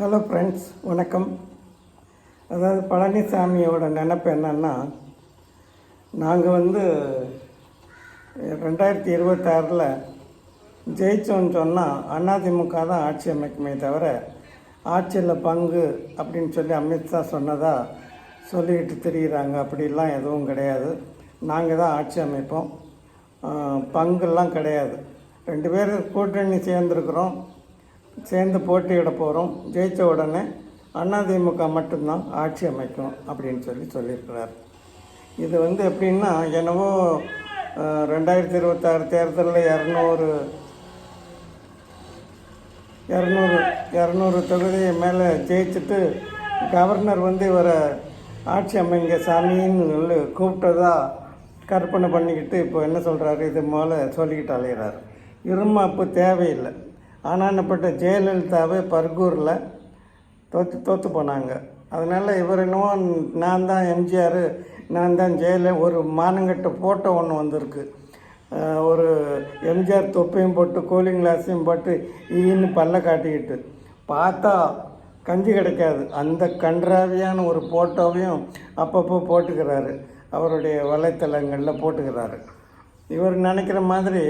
Hello friends வணக்கம். அதாவது பழனிசாமியோட நினப்பு என்னன்னா நாங்கள் வந்து ரெண்டாயிரத்தி இருபத்தாறில் ஜெயிச்சோன்னு சொன்னால் அதிமுக தான் ஆட்சி அமைக்குமே தவிர ஆட்சியில் பங்கு அப்படின்னு சொல்லி அமித்ஷா சொன்னதாக சொல்லிக்கிட்டு தெரிகிறாங்க அப்படிலாம் எதுவும் கிடையாது. நாங்கள் தான் ஆட்சி அமைப்போம். பங்குலாம் பங்கெல்லாம் கிடையாது. ரெண்டு பேரும் கூட்டணி சேர்ந்துருக்குறோம். சேர்ந்து போட்டியிட போகிறோம் ஜெயித்த உடனே அதிமுக மட்டும்தான் ஆட்சி அமைக்கும் அப்படின்னு சொல்லி சொல்லியிருக்கிறார். இது வந்து எப்படின்னா என்னவோ ரெண்டாயிரத்தி இருபத்தாறு தேர்தலில் இரநூறு இரநூறு இரநூறு தொகுதி மேலே ஜெயிச்சுட்டு கவர்னர் வந்து இவரை ஆட்சி அமைங்க சாமின்னு சொல்லி கூப்பிட்டதா கற்பனை பண்ணிக்கிட்டு இப்போ என்ன சொல்கிறாரு இது மேலே சொல்லிக்கிட்டு அலைகிறார் இருமாப்பு தேவையில்லை. ஆனானப்பட்ட ஜெயலலிதாவே பர்கூரில் தோற்று தோற்று போனாங்க. அதனால் இவர் என்னவோ நான் தான் எம்ஜிஆர் நான் தான் ஜெயல ஒரு மானங்கட்ட ஃபோட்டோ ஒன்று வந்திருக்கு. ஒரு எம்ஜிஆர் தொப்பையும் போட்டு கூலிங் கிளாஸையும் போட்டு ஈன்னு பல்ல காட்டிக்கிட்டு. பார்த்தா கஞ்சி கிடைக்காது. அந்த கன்றாவியான ஒரு ஃபோட்டோவையும் அப்பப்போ போட்டுக்கிறாரு. அவருடைய வலைத்தளங்களில் போட்டுக்கிறாரு. இவர் நினைக்கிற மாதிரி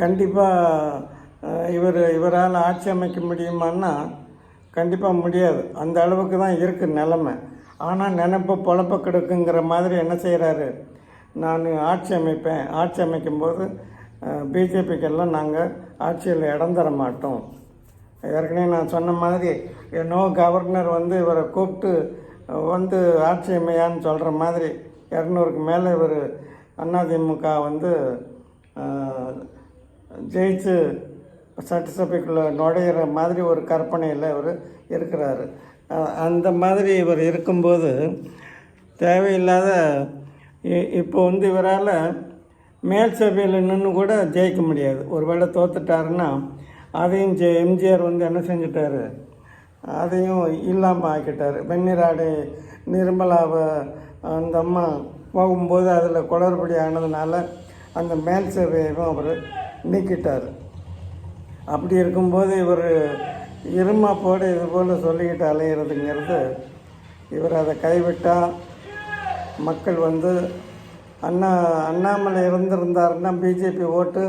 கண்டிப்பாக இவர் இவரால் ஆட்சி அமைக்க முடியுமான்னா கண்டிப்பாக முடியாது. அந்த அளவுக்கு தான் இருக்குது நிலமை. ஆனால் நினப்பு பொழப்ப கெடுக்குங்கிற மாதிரி என்ன செய்கிறாரு நான் ஆட்சி அமைப்பேன். ஆட்சி அமைக்கும்போது பிஜேபிக்கெல்லாம் நாங்கள் ஆட்சியில் இடம் தர மாட்டோம். ஏற்கனவே நான் சொன்ன மாதிரி என்னோ கவர்னர் வந்து இவரை கூப்பிட்டு வந்து ஆட்சி அமையான்னு சொல்கிற மாதிரி இரநூறுக்கு மேலே இவர் அதிமுக வந்து ஜெயிச்சு சட்டசபைக்குள்ளே நுழையிற மாதிரி ஒரு கற்பனையில் இவர் இருக்கிறாரு. அந்த மாதிரி இவர் இருக்கும்போது தேவையில்லாத இ- இப்போ வந்து இவரால் மேல் சபையில் நின்று கூட ஜெயிக்க முடியாது. ஒருவேளை தோத்துட்டாருன்னா அதையும் ஜெ எம்ஜிஆர் வந்து என்ன செஞ்சிட்டாரு? அதையும் இல்லாமல் ஆக்கிட்டார். வெந்நீராடு நிர்மலாவை அந்த அம்மா போகும்போது அதில் குளறுபடி ஆனதுனால அந்த மேல் சபையையும் அவர் நீக்கிட்டார். அப்படி இருக்கும்போது இவர் இருமாப்போடு இது போல் சொல்லிக்கிட்டு அலையிறதுங்கிறது இவர் அதை கைவிட்டால் மக்கள் வந்து அண்ணா அண்ணாமலை இருந்திருந்தாருன்னா பிஜேபி ஓட்டு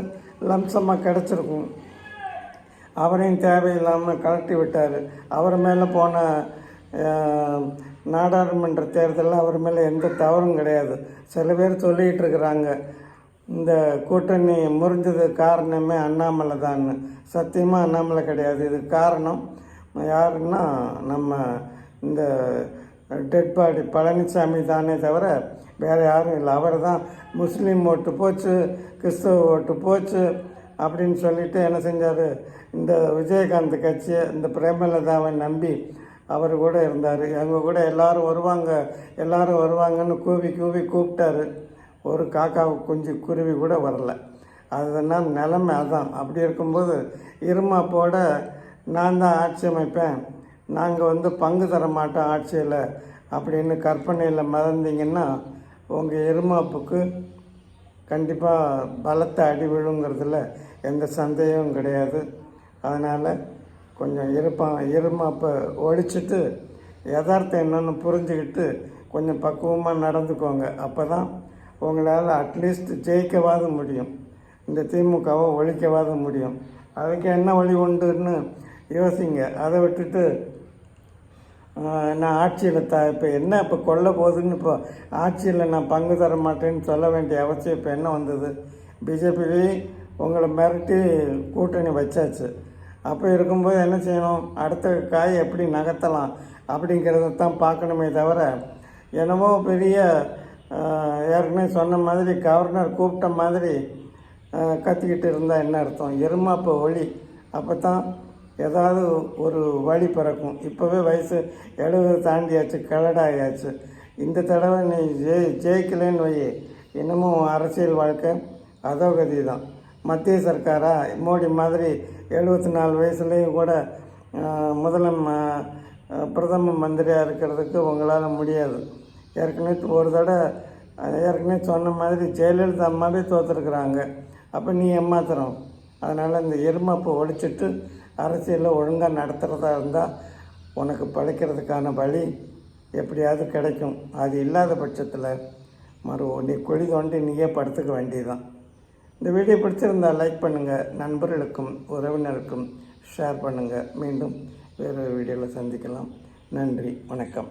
லம்சமாக கிடச்சிருக்கும். அவரையும் தேவையில்லாமல் கலட்டி விட்டார். அவர் மேலே போன நாடாளுமன்ற தேர்தலில் அவர் மேலே எந்த தவறும் கிடையாது. சில பேர் சொல்லிகிட்டு இருக்கிறாங்க. இந்த கூட்டணி முறிஞ்சது காரணமே அண்ணாமலை தான். சத்தியமாக அண்ணாமலை கிடையாது. இது காரணம். யாருன்னா நம்ம இந்த டெட் பாடி பழனிசாமி தானே தவிர வேறு யாரும் இல்லை. அவர் தான் முஸ்லீம் ஓட்டு போச்சு கிறிஸ்தவ ஓட்டு போச்சு அப்படின்னு சொல்லிட்டு என்ன செஞ்சார்? இந்த விஜயகாந்த் கட்சியை இந்த பிரேமலதாவை நம்பி அவர் கூட இருந்தார். அவங்க கூட எல்லாரும் வருவாங்க எல்லாரும் வருவாங்கன்னு கூவி கூவி கூப்பிட்டாரு. ஒரு காக்கா குஞ்சு குருவி கூட வரல. அதனால் நிலைமை அதான். அப்படி இருக்கும்போது இருமாப்போட நான் தான் ஆட்சி அமைப்பேன். நாங்கள் வந்து பங்கு தர மாட்டோம் ஆட்சியில் அப்படின்னு கற்பனையில் மறந்தீங்கன்னா உங்கள் இருமாப்புக்கு கண்டிப்பாக பலத்தை அடி விழுங்கிறதுல எந்த சந்தேகமும் கிடையாது. அதனால் கொஞ்சம் இருப்பான் இருமாப்பை ஒழிச்சிட்டு யதார்த்தம் என்னென்னு புரிஞ்சுக்கிட்டு கொஞ்சம் பக்குவமாக நடந்துக்கோங்க. அப்போ தான் உங்களால் அட்லீஸ்ட் ஜெயிக்கவாது முடியும். இந்த திமுகவை ஒழிக்கவாது முடியும். அதுக்கு என்ன வழி உண்டுன்னு யோசிங்க. அதை விட்டுட்டு நான் ஆட்சியில் த இப்போ என்ன இப்போ கொல்ல போகுதுன்னு இப்போ ஆட்சியில் நான் பங்கு தர மாட்டேன்னு சொல்ல வேண்டிய அவசியம் இப்போ என்ன வந்தது? பிஜேபி உங்களை மிரட்டி கூட்டணி வச்சாச்சு. அப்போ இருக்கும்போது என்ன செய்யணும்? அடுத்த காய் எப்படி நகர்த்தலாம்? அப்படிங்கிறத தான் பார்க்கணுமே தவிர என்னமோ பெரிய ஏற்கனவே சொன்ன மாதிரி கவர்னர் கூப்பிட்ட மாதிரி கற்றுக்கிட்டு இருந்தால் என்ன அர்த்தம்? எருமாப்பு ஒளி. அப்போ தான் ஏதாவது ஒரு வழி பிறக்கும். இப்போவே வயசு எழுபது தாண்டியாச்சு கலடாகியாச்சு இந்த தடவை நீ ஜெய் ஜெயிக்கலைன்னு வை. இன்னமும் அரசியல் வாழ்க்கை அதோகதி தான். மத்திய சர்க்காரா? மோடி மாதிரி எழுபத்தி நாலு வயசுலேயும் கூட முதலம் பிரதம மந்திரியாக இருக்கிறதுக்கு உங்களால் முடியாது. ஏற்கனவே ஒரு தடவை ஏற்கனவே சொன்ன மாதிரி ஜெயலலிதா அம்மாவே தோற்றுருக்குறாங்க அப்போ நீ ஏமாத்துறோம் அதனால் இந்த எருமாப்பை ஒழிச்சிட்டு அரசியலில் ஒழுங்காக நடத்துகிறதா இருந்தால் உனக்கு பழைக்கிறதுக்கான வழி எப்படியாவது கிடைக்கும். அது இல்லாத பட்சத்தில் மறு நீ குழி தோண்டி நீயே படுத்துக்க வேண்டியதுதான். இந்த வீடியோ பிடிச்சிருந்தா லைக் பண்ணுங்கள் நண்பர்களுக்கும் உறவினருக்கும் ஷேர் பண்ணுங்கள் மீண்டும் வேறொரு வீடியோவில் சந்திக்கலாம். நன்றி வணக்கம்.